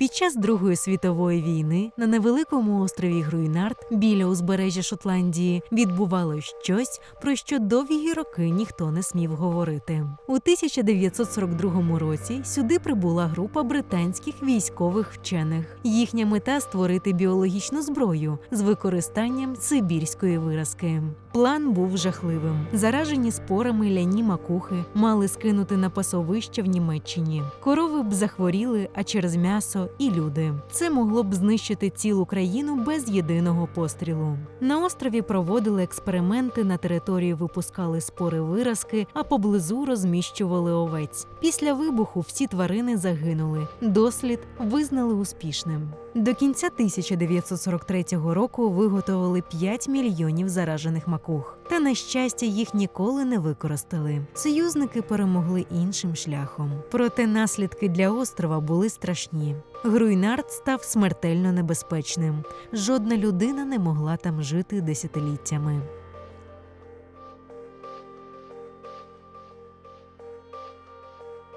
Під час Другої світової війни на невеликому острові Груйнард біля узбережжя Шотландії відбувалось щось, про що довгі роки ніхто не смів говорити. У 1942 році сюди прибула група британських військових вчених. Їхня мета створити біологічну зброю з використанням сибірської виразки. План був жахливим. Заражені спорами ляні макухи мали скинути на пасовище в Німеччині. Корови б захворіли, а через м'ясо і люди. Це могло б знищити цілу країну без єдиного пострілу. На острові проводили експерименти, на території випускали спори виразки, а поблизу розміщували овець. Після вибуху всі тварини загинули. Дослід визнали успішним. До кінця 1943 року виготовили 5 мільйонів заражених макух. Та на щастя їх ніколи не використали. Союзники перемогли іншим шляхом. Проте наслідки для острова були страшні. Груйнард став смертельно небезпечним. Жодна людина не могла там жити десятиліттями.